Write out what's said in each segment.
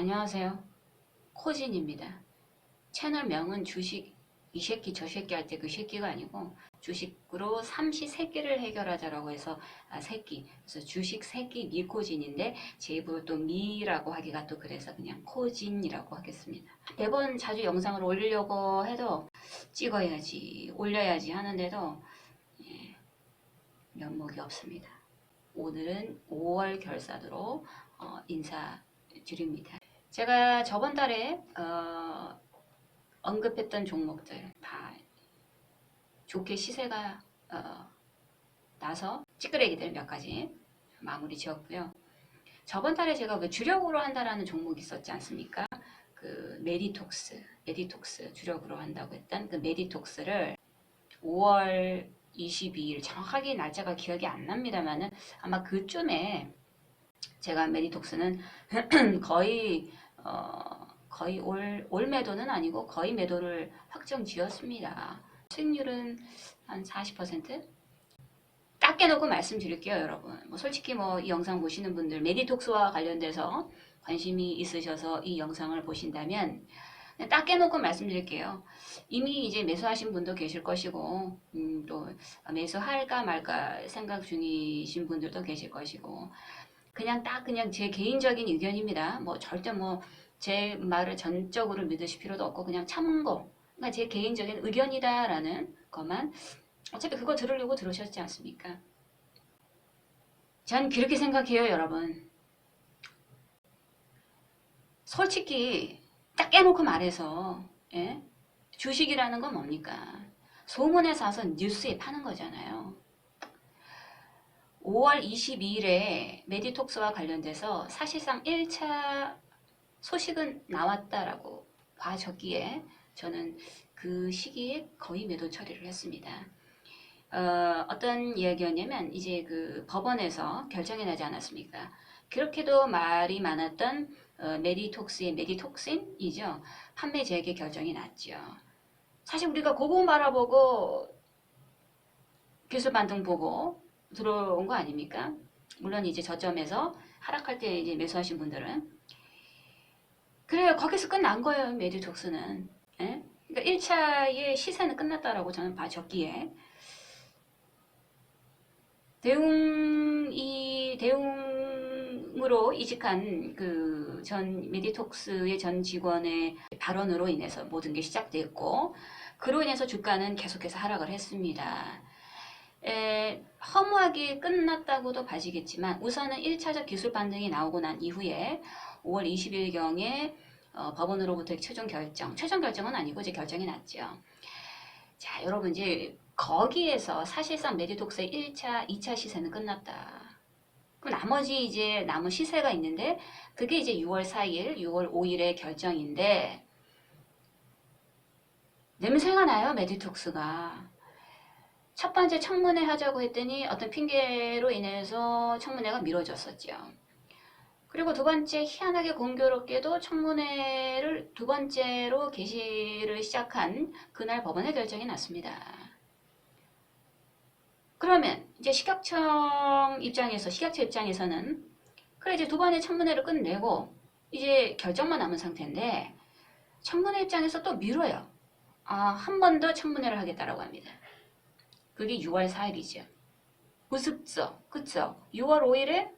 안녕하세요. 코진입니다. 채널명은 주식 이 새끼 저 새끼 할 때 그 새끼가 아니고 주식으로 삼시 세끼를 해결하자라고 해서 아 새끼 그래서 주식 새끼 미코진인데 제 입으로 또 미라고 하기가 또 그래서 그냥 코진이라고 하겠습니다. 매번 자주 영상을 올리려고 해도 찍어야지 올려야지 하는데도 예, 면목이 없습니다. 오늘은 5월 결산으로 어, 인사드립니다. 제가 저번 달에 어, 언급했던 종목들 다 좋게 시세가 어, 나서 찌끄레기들 몇 가지 마무리 지었고요. 저번 달에 제가 그 주력으로 한다라는 종목이 있었지 않습니까? 그 메디톡스, 메디톡스 주력으로 한다고 했던 그 메디톡스를 5월 22일 정확하게 날짜가 기억이 안 납니다만은 아마 그쯤에 제가 메디톡스는 거의 어, 거의 올, 올 매도는 아니고 거의 매도를 확정 지었습니다. 수익률은 한 40%? 딱 깨놓고 말씀드릴게요, 여러분. 뭐 솔직히 뭐 이 영상 보시는 분들 메디톡스와 관련돼서 관심이 있으셔서 이 영상을 보신다면 딱 깨놓고 말씀드릴게요. 이미 이제 매수하신 분도 계실 것이고 음, 또 매수할까 말까 생각 중이신 분들도 계실 것이고 그냥 딱 그냥 제 개인적인 의견입니다. 뭐 절대 뭐 제 말을 전적으로 믿으실 필요도 없고 그냥 참고 그러니까 제 개인적인 의견이다라는 것만 어차피 그거 들으려고 들으셨지 않습니까? 전 그렇게 생각해요, 여러분. 솔직히 딱 깨놓고 말해서 예? 주식이라는 건 뭡니까? 소문에 사서 뉴스에 파는 거잖아요. 5월 22일에 메디톡스와 관련돼서 사실상 1차 소식은 나왔다라고 봐졌기에 저는 그 시기에 거의 매도 처리를 했습니다. 어, 어떤 이야기였냐면 이제 그 법원에서 결정이 나지 않았습니까? 그렇게도 말이 많았던 어, 메디톡스의 메디톡신이죠. 판매 재개 결정이 났죠. 사실 우리가 그거 바라보고 기술 반등 보고 들어온 거 아닙니까? 물론 이제 저점에서 하락할 때 이제 매수하신 분들은 그래요. 거기서 끝난 거예요. 메디톡스는. 예? 그러니까 1차의 시세는 끝났다라고 저는 봐줬기에 대웅 이 대웅으로 이직한 그 전 메디톡스의 전 직원의 발언으로 인해서 모든 게 시작됐고 그로 인해서 주가는 계속해서 하락을 했습니다. 에, 허무하게 끝났다고도 봐지겠지만 우선은 1차적 기술 반등이 나오고 난 이후에 5월 20일경에 어, 법원으로부터 최종 결정, 최종 결정은 아니고 이제 결정이 났죠. 자, 여러분 이제 거기에서 사실상 메디톡스의 1차, 2차 시세는 끝났다. 그럼 나머지 이제 남은 시세가 있는데 그게 이제 6월 4일, 6월 5일의 결정인데 냄새가 나요, 메디톡스가. 첫 번째 청문회 하자고 했더니 어떤 핑계로 인해서 청문회가 미뤄졌었죠. 그리고 두 번째 희한하게 공교롭게도 청문회를 두 번째로 게시를 시작한 그날 법원의 결정이 났습니다. 그러면 이제 식약청 입장에서 식약처 입장에서는 그래 이제 두 번의 청문회를 끝내고 이제 결정만 남은 상태인데 청문회 입장에서 또 미뤄요. 아, 한 번 더 청문회를 하겠다라고 합니다. 그게 6월 4일이죠. 우습죠. 그쵸? 6월 5일에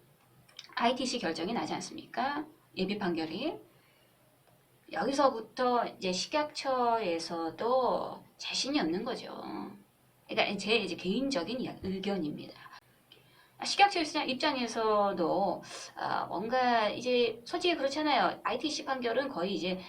ITC 결정이 나지 않습니까? 예비 판결이. 여기서부터 이제 식약처에서도 자신이 없는 거죠. 그러니까 제 이제 개인적인 의견입니다. 식약처 입장에서도 아, 뭔가 이제 솔직히 그렇잖아요. ITC 판결은 거의 이제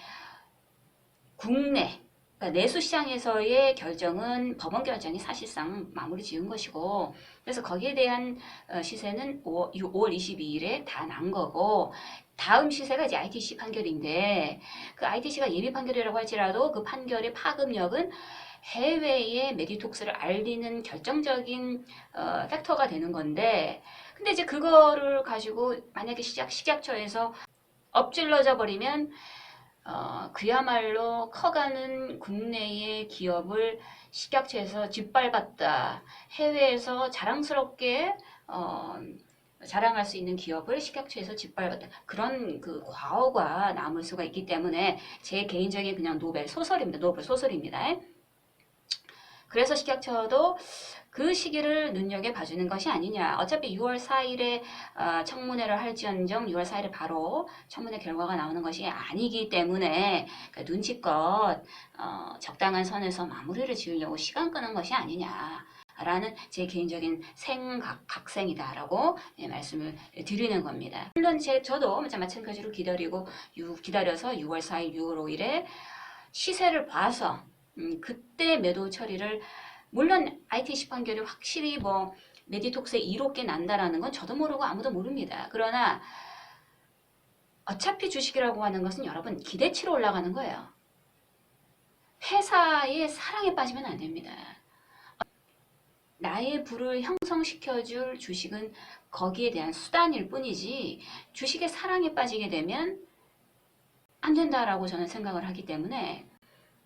국내 그러니까 내수 시장에서의 결정은 법원 결정이 사실상 마무리 지은 것이고 그래서 거기에 대한 어, 시세는 5, 5월 22일에 다 난 거고 다음 시세가 이제 ITC 판결인데 그 ITC가 예비 판결이라고 할지라도 그 판결의 파급력은 해외에 메디톡스를 알리는 결정적인 어, 팩터가 되는 건데 근데 이제 그거를 가지고 만약에 시작 식약처에서 엎질러져 버리면 어, 그야말로 커가는 국내의 기업을 식약처에서 짓밟았다. 해외에서 자랑스럽게 어, 자랑할 수 있는 기업을 식약처에서 짓밟았다. 그런 그 과오가 남을 수가 있기 때문에 제 개인적인 그냥 노벨 소설입니다. 노벨 소설입니다. 그래서 식약처도 그 시기를 눈여겨봐주는 것이 아니냐. 어차피 6월 4일에 어, 청문회를 할지언정 6월 4일에 바로 청문회 결과가 나오는 것이 아니기 때문에 그 눈치껏 어, 적당한 선에서 마무리를 지으려고 시간 끄는 것이 아니냐. 라는 제 개인적인 생각, 각생이다라고 예, 말씀을 드리는 겁니다. 물론 제, 저도 마찬가지로 기다리고 유- 기다려서 6월 4일, 6월 5일에 시세를 봐서 음, 그때 매도 처리를 물론 ITC 판결이 확실히 뭐 메디톡스에 이롭게 난다라는 건 저도 모르고 아무도 모릅니다. 그러나 어차피 주식이라고 하는 것은 여러분 기대치로 올라가는 거예요. 회사의 사랑에 빠지면 안 됩니다. 나의 부를 형성시켜줄 주식은 거기에 대한 수단일 뿐이지 주식의 사랑에 빠지게 되면 안 된다라고 저는 생각을 하기 때문에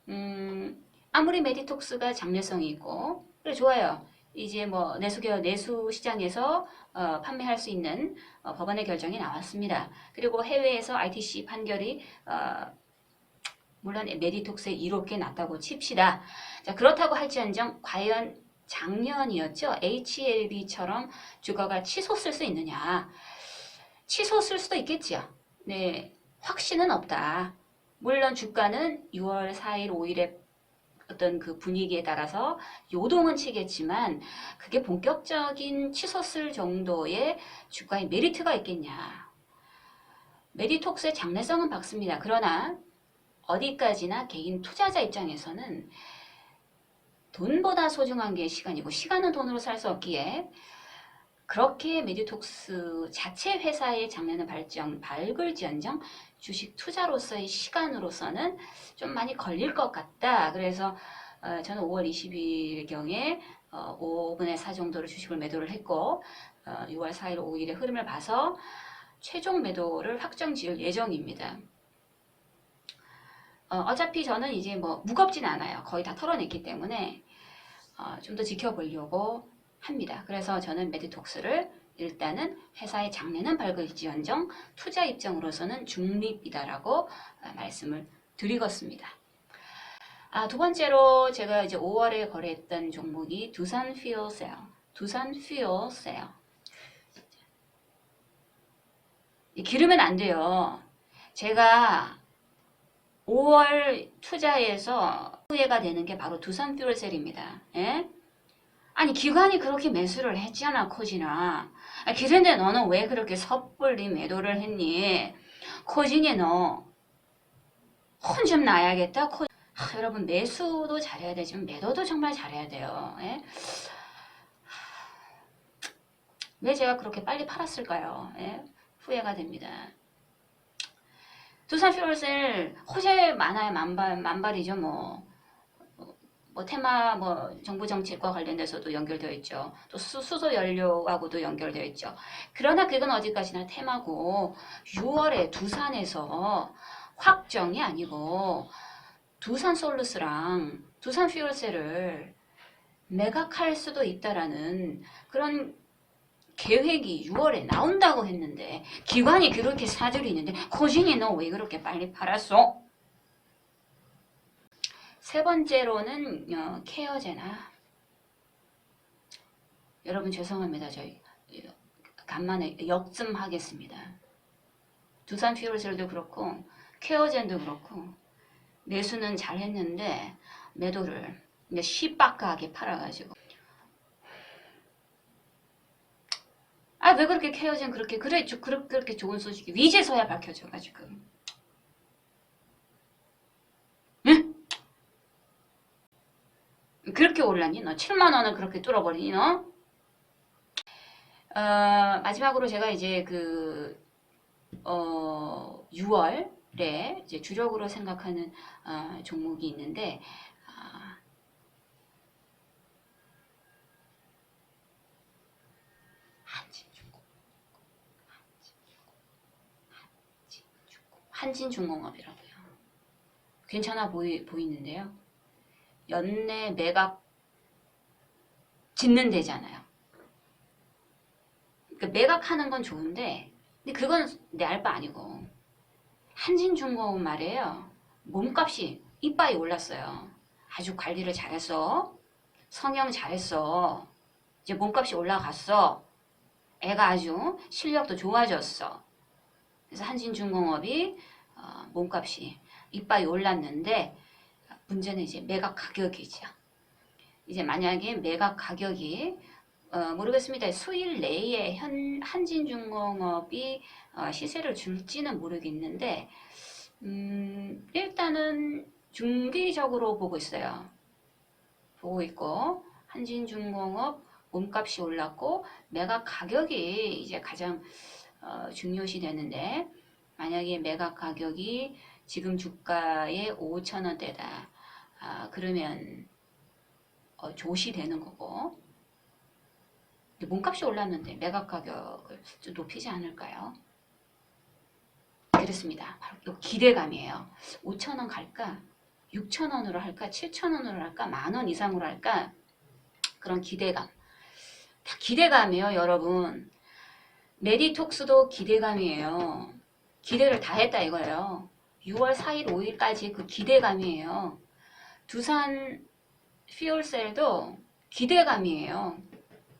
음, 아무리 메디톡스가 장래성이 있고 그래 좋아요. 이제 뭐 내수겨 내수 시장에서 어, 판매할 수 있는 어, 법원의 결정이 나왔습니다. 그리고 해외에서 ITC 판결이 어, 물론 메디톡스에 이롭게 났다고 칩시다. 자 그렇다고 할지언정 과연 작년이었죠. HLB처럼 주가가 치솟을 수 있느냐? 치솟을 수도 있겠지요. 네, 확신은 없다. 물론 주가는 6월 4일, 5일에 어떤 그 분위기에 따라서 요동은 치겠지만 그게 본격적인 치솟을 정도의 주가의 메리트가 있겠냐. 메디톡스의 장래성은 밝습니다. 그러나 어디까지나 개인 투자자 입장에서는 돈보다 소중한 게 시간이고 시간은 돈으로 살 수 없기에 그렇게 메디톡스 자체 회사의 장래는 발전, 밝을지언정 주식 투자로서의 시간으로서는 좀 많이 걸릴 것 같다. 그래서 어, 저는 5월 20일경에 어, 5분의 4 정도로 주식을 매도를 했고 어, 6월 4일, 5일의 흐름을 봐서 최종 매도를 확정 지을 예정입니다. 어, 어차피 저는 이제 뭐 무겁진 않아요. 거의 다 털어냈기 때문에 어, 좀 더 지켜보려고 합니다. 그래서 저는 메디톡스를 일단은 회사의 장래는 밝을지언정 투자 입장으로서는 중립이다라고 어, 말씀을 드리겠습니다. 아, 두 번째로 제가 이제 5월에 거래했던 종목이 두산 퓨어셀, 두산 퓨어셀. 이 기르면 안 돼요. 제가 5월 투자에서 후회가 되는 게 바로 두산 퓨어셀입니다. 예? 아니 기관이 그렇게 매수를 했잖아 코진아. 아, 그런데 너는 왜 그렇게 섣불리 매도를 했니? 코진이 너 혼 좀 나야겠다. 코... 하, 여러분 매수도 잘해야 되지만 매도도 정말 잘해야 돼요. 예? 왜 제가 그렇게 빨리 팔았을까요? 예? 후회가 됩니다. 두산 퓨얼셀 호재 많아요. 만발, 만발이죠. 뭐. 뭐 테마 뭐 정부 정책과 관련돼서도 연결되어 있죠. 또 수, 수소 연료하고도 연결되어 있죠. 그러나 그건 어디까지나 테마고 6월에 두산에서 확정이 아니고 두산 솔루스랑 두산 퓨얼셀을 매각할 수도 있다라는 그런 계획이 6월에 나온다고 했는데 기관이 그렇게 사들이 있는데 코진이 너 왜 그렇게 빨리 팔았어? 세 번째로는 어, 케어제나 여러분 죄송합니다. 저희 어, 간만에 역쯤하겠습니다. 두산 퓨얼셀도 그렇고 케어젠도 그렇고 매수는 잘했는데 매도를 이제 시박하게 팔아가지고 아 왜 그렇게 케어젠 그렇게 그래 그렇게 좋은 소식이 위제서야 밝혀져가지고 그렇게 올랐니 너 7만 원을 그렇게 뚫어버리니 너? 어, 마지막으로 제가 이제 그 어, 6월에 이제 주력으로 생각하는 어, 종목이 있는데 한진중공, 한진중공업이라고요. 괜찮아 보이, 보이는데요. 연내 매각 짓는 데잖아요. 그 매각하는 건 좋은데 근데 그건 내 알바 아니고 한진중공업 말이에요. 몸값이 이빠이 올랐어요. 아주 관리를 잘했어. 성형 잘했어. 이제 몸값이 올라갔어. 애가 아주 실력도 좋아졌어. 그래서 한진중공업이 어, 몸값이 이빠이 올랐는데 문제는 이제 매각 가격이죠. 이제 만약에 매각 가격이 어, 모르겠습니다. 수일 내에 현, 한진중공업이 어, 시세를 줄지는 모르겠는데 음, 일단은 중기적으로 보고 있어요. 보고 있고 한진중공업 몸값이 올랐고 매각 가격이 이제 가장 어, 중요시 되는데 만약에 매각 가격이 지금 주가의 5천 원대다. 아, 그러면 어, 조시 되는 거고 몸값이 올랐는데 매각 가격을 좀 높이지 않을까요? 그렇습니다. 바로 이 기대감이에요. 5천 원 갈까? 6천 원으로 할까? 7천 원으로 할까? 만원 이상으로 할까? 그런 기대감. 다 기대감이에요, 여러분. 메디톡스도 기대감이에요. 기대를 다 했다 이거예요. 6월 4일, 5일까지 그 기대감이에요. 두산 퓨얼셀도 기대감이에요.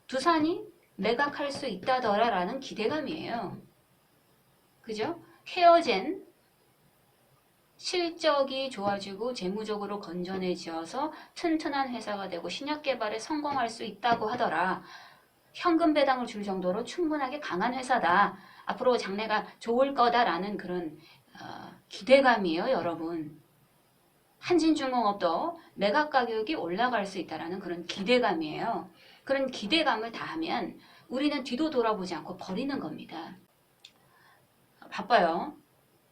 두산이 매각할 수 있다더라라는 기대감이에요. 그죠? 헤어젠 실적이 좋아지고 재무적으로 건전해지어서 튼튼한 회사가 되고 신약 개발에 성공할 수 있다고 하더라. 현금 배당을 줄 정도로 충분하게 강한 회사다. 앞으로 장래가 좋을 거다라는 그런 어, 기대감이에요, 여러분. 한진중공업도 매각 가격이 올라갈 수 있다라는 그런 기대감이에요. 그런 기대감을 다 하면 우리는 뒤도 돌아보지 않고 버리는 겁니다. 바빠요.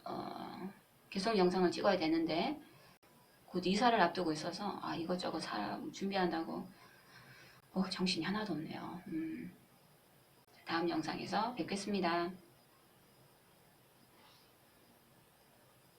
어, 계속 영상을 찍어야 되는데 곧 이사를 앞두고 있어서 아 이것저것 사 준비한다고 어, 정신이 하나도 없네요. 음. 다음 영상에서 뵙겠습니다.